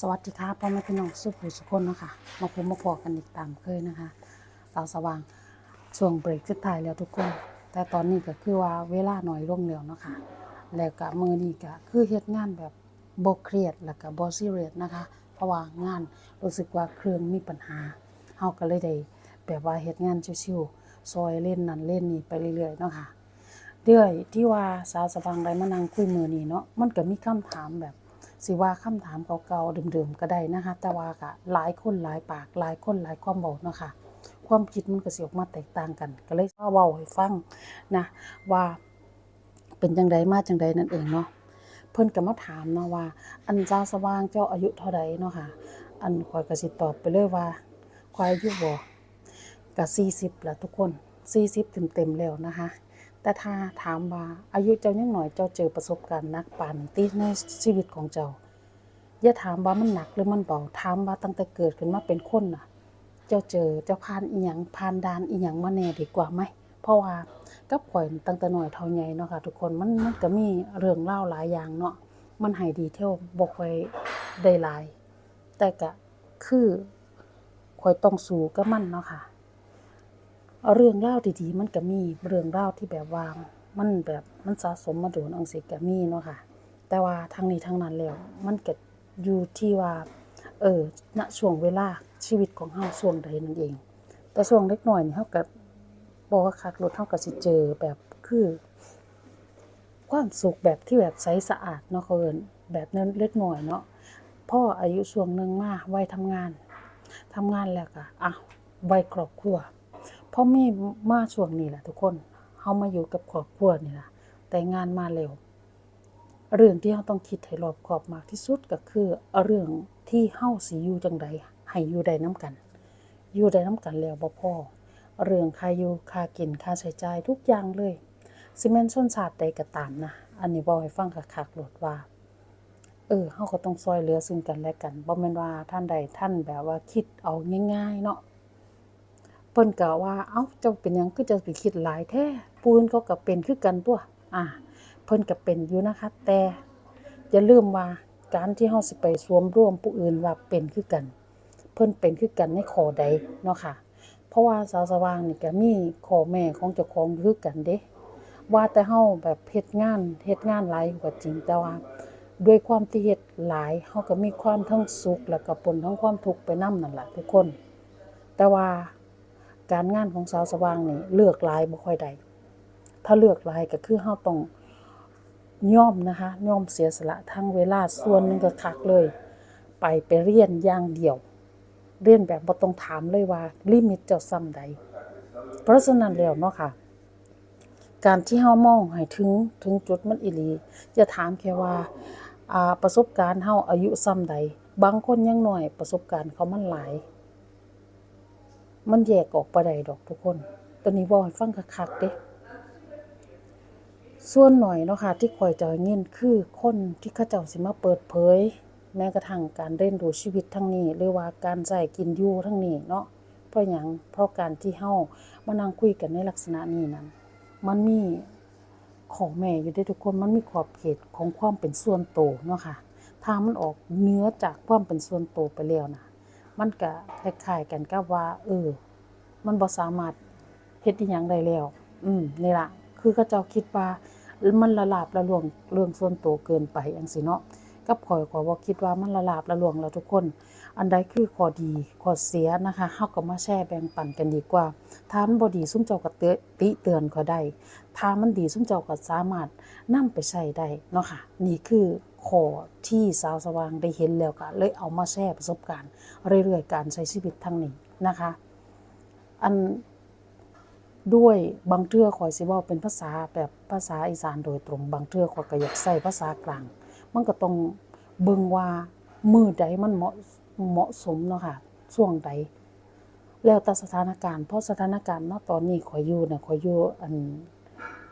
สวัสดีค่ะพ่อแม่พี่น้องสุภูสุคนนะคะมาพบมาพอกันอีกตามเคยนะคะสาวสว่างช่วงเบรกสุดท้ายแล้วทุกคน แต่ตอนนี้ก็คือว่าเวลาหน่อยลงแล้วนะคะแล้วก็มือนี้ก็คือเฮ็ดงานแบบบ่เครียดแล้วก็บ่ซีเรียสนะคะ เพราะว่างานรู้สึกว่าเครื่องมีปัญหาเฮาก็เลยได้แบบว่าเฮ็ดงานชิวๆซอยเล่นนั่นเล่นนี่ไปเรื่อยๆเนาะค่ะเรื่อยที่ว่าสาวสว่างได้มานั่งคุยมือนี้เนาะมันก็มีคำถามแบบ สิว่าคำถามเก่าๆเดิมๆก็ได้นะคะแต่ว่าก็หลายคนหลายปากหลายคนหลายความบอกเนาะค่ะความคิดมันก็สิออกมาแตกต่างกัน ก็เลยว่าเว้าให้ฟังนะว่าเป็นจังไดมาจังไดนั่นเองเนาะเพิ่นก็มาถามเนาะว่า อันเจ้าสว่างเจ้าอายุเท่าใดเนาะค่ะ อันขอยก็สิตอบไปเลยว่าขอยอายุบ่ก็40แล้วทุกคน40เต็มๆแล้วนะคะ แต่ถ้าถามว่าอายุเจ้ายังหน่อยเจ้าเจอประสบการณ์นักปานติในชีวิตของเจ้า อย่าถามว่ามันหนักหรือมันเบาถามว่าตั้งแต่เกิดขึ้นมาเป็นคนน่ะ เจ้าเจอเจ้าผ่านอีหยังผ่านดานอีหยังมาแน่ดีกว่าไหมเพราะว่ากับข่อยตั้งแต่หน้อยเท่าใหญ่เนาะค่ะทุกคนมันมันก็มีเรื่องเล่าหลายอย่างเนาะมันให้ดีเทลบ่ค่อยได้หลาย แต่ก็คือข่อยต้องสู้กับมันเนาะค่ะ เรื่องเล่าดีๆมันก็มีเรื่องเล่าที่แบบว่ามันแบบมันสะสมมาโดนอังสิก็มีเนาะค่ะ แต่ว่าทางนี้ทางนั้นแล้วมันก็อยู่ที่ว่าเออณช่วงเวลาชีวิตของเฮาช่วงใดนั่นเอง แต่ช่วงเล็กน้อยนี่เฮาก็บ่ว่าคักรถเฮาก็สิเจอแบบคือความสุขแบบที่แบบใสสะอาดเนาะเขาเอิ้นแบบนั้นเล็กน้อยเนาะพ่ออายุช่วงหนึงมาวัยทำงานทำงานแล้วก็อะวัยครอบครัว พอมีมาช่วงนี้แหละทุกคนเฮามาอยู่กับครอบครัวนี่แหละแต่งานมาเร็ว เรื่องที่เฮาต้องคิดให้รอบคอบมากที่สุดก็คือเรื่องที่เฮาสิอยู่จังใดให้อยู่ได้นํกัน อยู่ได้นํกันแล้วบ่พอเรื่องค่าอยู่ค่ากินค่าใช้จ่ายทุกอย่างเลยสิแม่นชนชาติใดก็ตามนะ อันนี้บอกให้ฟังคักๆโลดว่า เออเฮาก็ต้องช่วยเหลือซึ่งกันและกันบ่แม่นว่าท่านใดท่านแบบว่าคิดเอาง่ายๆเนาะ เพิ่นก็ว่า เอ้าเจ้าเป็นหยังคือจะไปคิดหลายแท้ปูนเขาก็เป็นคือกันตัวอ่า เพิ่นก็เป็นอยู่นะคะ แต่อย่าลืมว่าการที่เฮาสิไปสวมร่วมผู้อื่นว่าเป็นคือกัน เพิ่นเป็นคือกันในข้อใดเนาะค่ะ เพราะว่าสาวสว่างนี่ก็มีข้อแม่ของเจ้าของคือกันเด้ว่าแต่เฮาแบบเฮ็ดงานเฮ็ดงานหลายอยู่ก็จริงแต่ว่าด้วยความที่เฮ็ดหลายเฮาก็มีความทั้งสุขแล้วก็ปนทั้งความทุกข์ไปนำนั่นล่ะทุกคน แต่ว่า การงานของสาวสว่างนี่เลือกลายบ่ค่อยได้ถ้าเลือกลายก็คือเฮาต้องย่อมนะคะย่อมเสียสละทั้งเวลาส่วนหนึงก็คักเลย ไปไปเรียนอย่างเดียว เรียนแบบบ่ต้องถามเลยว่าลิมิตเจ้าซ้ำใด เพราะฉะนั้นแล้วเนาะค่ะ การที่เฮามองให้ถึงถึงจุดมันอีหลีอย่าถามแค่ว่าอ่าประสบการณ์เฮาอายุซ้ำใด บางคนยังหน้อยประสบการณ์เขามันหลาย มันแยกออกบ่ได้ดอกทุกคน ตัวนี้เว้าให้ฟังคักๆเด้ส่วนหน่อยเนาะค่ะที่ข่อยจะเงินคือคนที่เขาเจ้าสิมาเปิดเผย แม้กระทั่งการเรียนรู้ชีวิตทั้งนี้ หรือว่าการใช้กินอยู่ทั้งนี้เนาะเพราะหยังเพราะการที่เฮามานั่งคุยกันในลักษณะนี้นั้นมันมีของแม่อยู่ได้ทุกคนมันมีขอบเขตของความเป็นส่วนโตวเนาะค่ะถ้ามันออกเนื้อจากความเป็นส่วนโตวไปแล้วนะ มันก็คล้ายๆกันกับว่า เออ มันบ่สามารถเฮ็ดอีหยังได้แล้ว อืมนี่ล่ะ คือเขาเจ้าคิดว่า มันละลาบละลวงเรื่องส่วนตัวเกินไปจังซี่เนาะกับข่อยข่อบ่คิดว่ามันละลาบละลวงแล้วทุกคน อันใดคือข้อดีข้อเสียนะคะเฮาก็มาแชร์แบ่งปันกันดีกว่า ถ้ามันบ่ดีซุมเจ้าก็เตือนติเตือนก็ได้ ถ้ามันดีซุมเจ้าก็สามารถนำไปใช้ได้เนาะค่ะ นี่คือ ข้อที่สาวสว่างได้เห็นแล้วก็เลยเอามาแชร์ประสบการณ์ เรื่อยๆ การใช้ชีวิตทางนี้นะคะ อันด้วยบางเทื่อข่อยสิว้าเป็นภาษาแบบภาษาอีสานโดยตรง บางเทื่อข่อยก็อยากใช้ภาษากลาง มันก็ต้องเบิ่งว่ามือใดมันเหมาะเหมาะสมเนาะค่ะช่วงใดแล้วแต่สถานการณ์เพราะสถานการณ์เนาะตอนนี้ขอยอยู่นะขอยอยู่อัน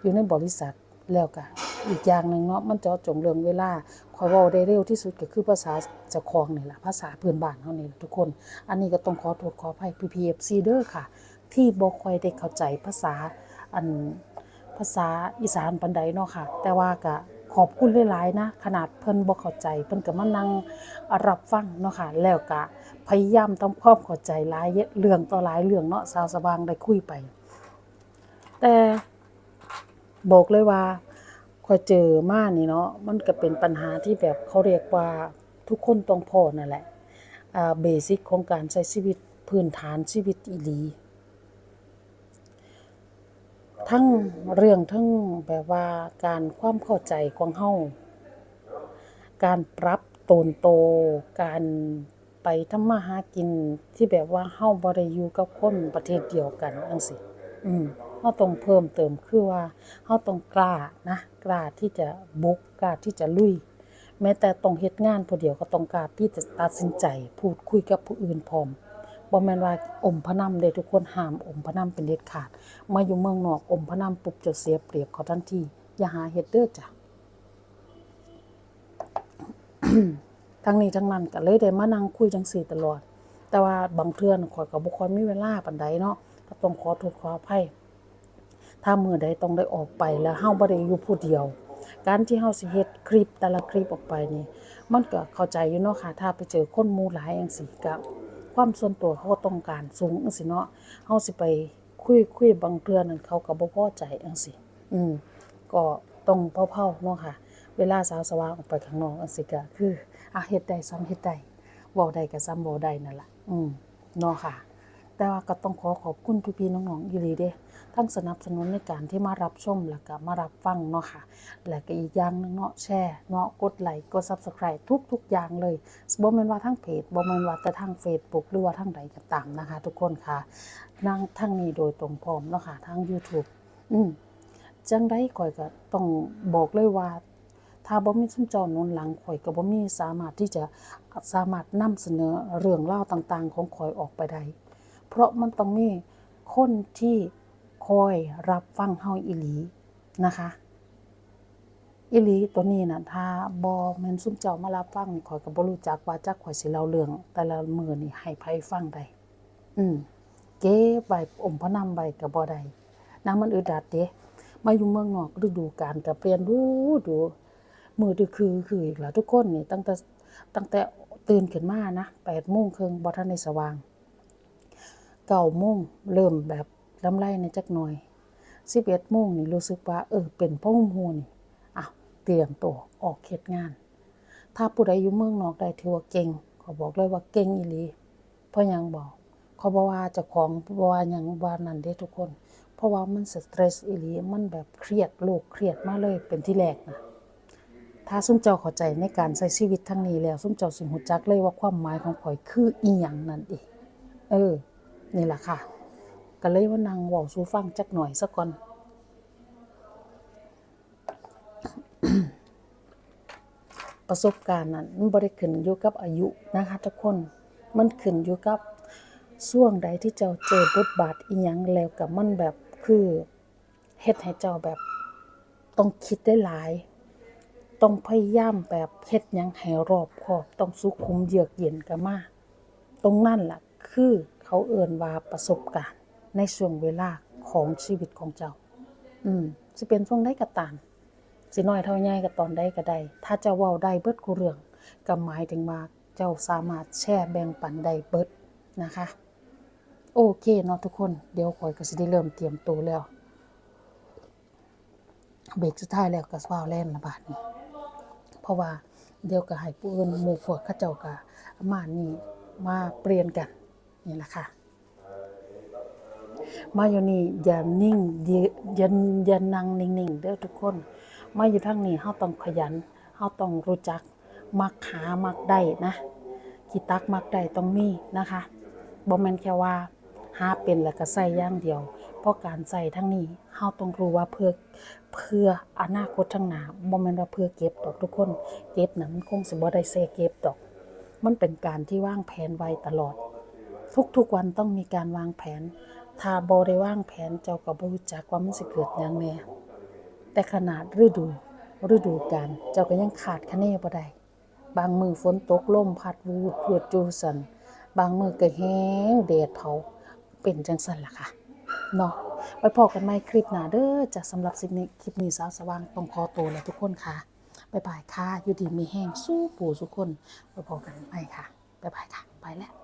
อยู่ในบริษัทแล้วก็ อีกอย่างหนึ่งเนาะมันเจาะจงเรื่องเวลาข่อยเว้าได้เร็วที่สุดก็คือภาษาเจ้าของนี่แหละภาษาพื้นบ้านเฮานี่ทุกคน อันนี้ก็ต้องขอโทษขออภัย PPFC เด้อค่ะ ที่บ่ค่อยได้เข้าใจภาษาอันภาษาอีสานปานใดเนาะค่ะ แต่ว่าก็ขอบคุณหลายๆนะ ขนาดเพิ่นบ่เข้าใจ เพิ่นก็มานั่งรับฟังเนาะค่ะ แล้วก็พยายามทำความเข้าใจหลายเรื่องต่อหลายเรื่องเนาะสาวสว่างได้คุยไป แต่บอกเลยว่า อยเจอมานี่เนาะมันก็เป็นปัญหาที่แบบเขาเรียกว่าทุกคนต้องพอนั่นแหละเบสิกของการใช้ชีวิตพื้นฐานชีวิตอีหลีทั้งเรื่องทั้งแบบว่าการความเข้าใจของเฮาการปรับตนโต การไปทำมาหากินที่แบบว่าเฮาบ่ได้อยู่กับคนประเทศเดียวกันจังซี่อืม เฮาต้องเพิ่มเติมคือว่าเฮาต้องกล้านะกล้าที่จะบุกกล้าที่จะลุย แม้แต่ต้องเฮ็ดงานผู้เดียวก็ต้องกล้าที่จะตัดสินใจ พูดคุยกับผู้อื่นพร้อมบ่แม่นว่าอมพะนำเด้ทุกคนห้ามอมพะนำเป็นเด็ดขาด มาอยู่เมืองนอกอมพะนำปุ๊บจะเสียเปรียบเขาทันทีอย่าหาเฮ็ดเด้อจ้ะทั้งนี้ทั้งนั้นก็เลยได้มานั่งคุยจังซี่ตลอด แต่ว่าบางเทื่อนข้อยก็บ่ค่อยมีเวลาปานใดเนาะก็ต้องขอโทษขออภัย ถ้ามื้อใดต้องได้ออกไปแล้วเฮาบ่ได้อยู่ผู้เดียว การที่เฮาสิเฮ็ดคลิปแต่ละคลิปออกไปนี่ มันก็เข้าใจอยู่เนาะค่ะ ถ้าไปเจอคนหมู่หลายจังซี่ก็ความส่วนตัวเขาก็ต้องการสูงจังซี่เนาะเฮาสิไปคุยคุยบางเทื่อนั้นเขาก็บ่พอใจจังซี่อืมก็ต้องเผาๆเนาะค่ะ เวลาสาวสว่างออกไปข้างนอกจังซี่ก็คืออะเฮ็ดได้ซ้ำเฮ็ดได้เว้าได้ก็ซ้ำเว้าได้นั่นล่ะอืมเนาะค่ะ แต่ว่าก็ต้องขอขอบคุณพี่ๆน้องๆอีหลีเด้ทั้งสนับสนุนในการที่มารับชมแล้วก็มารับฟังเนาะค่ะ และก็อีกอย่างนึงเนาะแชร์เนาะกดไลค์กด Subscribe ทุก ๆ อย่างเลยบ่แม่นว่าทั้งเพจบ่แม่นว่าแต่ทาง Facebook หรือว่าทางใดก็ตามนะคะ ทุกคนค่ะนั่งทางนี้โดยตรงพร้อมเนาะค่ะทาง YouTube อืมจังได๋ข่อยก็ต้องบอกเลยว่าถ้าบ่มีซุมจ้าหนุนหลังข่อยก็บ่มีสามารถที่จะสามารถนำเสนอเรื่องราต่างๆ ของข่อยออกไปได้ เพราะมันต้องมีคนที่คอยรับฟังเฮาอีหลีนะคะอีหลีตัวนี้น่ะถ้าบ่แมนซุ่มเจ้ามารับฟังนี่ขอยก็บ่รู้จักว่าจักข่อยสิเล่าเรื่อง แต่ละมือนี่ให้ไผฟังได้อืมเก็บไว้อมพะนำไว้ก็บ่ได้นางมันอึดอัดเด้มาอยู่เมืองนอกฤดูกาลก็เปลี่ยนดูดูมือดึกคือคืออีกแล้วทุกคนนี่ตั้งแต่ตั้งแต่ตื่นขึ้นมานะ8:30นบ่ทันได้สว่าง เก้าโมงเริ่มแบบลำไรในจักหน่อยสิบเอ็ดโมงนี่รู้สึกว่า เออ เป็นพ่อหุ่มหูนี่อะเตรียมตัวออกเฮ็ดงาน ถ้าผู้ใดอยู่เมืองนอกได้ถือว่าเก่งขอบอกเลยว่าเก่งอีหลีเพราะยังบอกเขาบอกว่าจ้าของบ่ว่ายังว่านั่นเด้ทุกคน เพราะว่ามันสตรสอีหลีมันแบบเครียดโลกเครียดมากเลยเป็นที่แรกนะถ้าซุ้มเจ้าเข้าใจในการใช้ชีวิตทั้งนี้แล้วซุ้มเจ้าสิฮู้จักเลยว่าความหมายของข่อยคืออีหยังนั่นเองเออ นี่แหละค่ะ ก็เลยว่านั่งว้าสู่ฟังจักหน่อยซะก่อนประสบการณ์นั้นมันบ่ได้ขึ้นอยู่กับอายุนะคะทุกคนมันขึ้นอยู่กับช่วงใดที่เจ้าเจอบทบาทอีหยังแล้วกับมันแบบคือเฮ็ดให้เจ้าแบบต้องคิดได้หลาย ต้องพยายามแบบเฮ็ดยังให้รอบคอบ ต้องสุขุมเยือกเย็นก็มาก ตรงนั้นล่ะคือ เขาเอิ่นว่าประสบการณ์ ในช่วงเวลาของชีวิตของเจ้า อืมสิเป็นช่วงใดก็ตามสิน้อยเท่าใหญ่ก็ตอนใดก็ได้ ถ้าเจ้าเว้าได้เบิดกูเรื่องก็หมายถึงว่าเจ้าสามารถแชร์แบ่งปันได้เบิดนะคะ โอเคเนาะทุกคน เดี๋ยวข่อยก็สิได้เริ่มเตรียมตัวแล้ว เบรกสุดท้ายแล้วก็สว้าวแล่นละบาดนี้เพราะว่าเดี๋ยวก็ให้ผู้อื่นหมู่พวกเขาเจ้าก็มานี่มาเปลี่ยนกัน นี่แหละค่ะมาอยู่นี่อย่านิ่งอย่าอย่านั่งนิ่งๆเด้อทุกคน มาอยู่ทางนี้เฮาต้องขยันเฮาต้องรู้จัก มักหามักได้นะกีตักมักได้ต้องมีนะคะบ่แม่นแค่ว่าหาเป็นแล้วก็ใส่อย่างเดียว เพราะการใส่ทั้งนี้เฮาต้องรู้ว่าเพื่อเพื่ออนาคตข้างหน้าบ่แม่นว่าเพื่อเก็บดอกทุกคน เก็บนั้นมันคงสิบ่ได้เซเก็บดอก มันเป็นการที่วางแผนไว้ตลอด ทุกๆวันต้องมีการวางแผน ถ้าบ่ได้วางแผนเจ้าก็บ่รู้จักว่ามันสิเกิดหยังแน่แต่ขนาดฤดูฤดูกาลเจ้าก็ยังขาดคะเนบ่ได้บางมือฝนตกลมพัดวูดพวดจูสัน บางมือก็แห้งแดดเผาเป็นจังซั่นล่ะค่ะเนาะไว้พอกันใหม่คลิปหน้าเด้อจ้ะสำหรับสิ่งนี้คลิปนี้สาวสว่างต้องขอตัวแล้วทุกคนค่ะบ๊ายบายค่ะ อยู่ดีมีแห้งสู้ปู่สุกคนไปพอกันไปค่ะบ๊ายบายค่ะ ไปแล้ว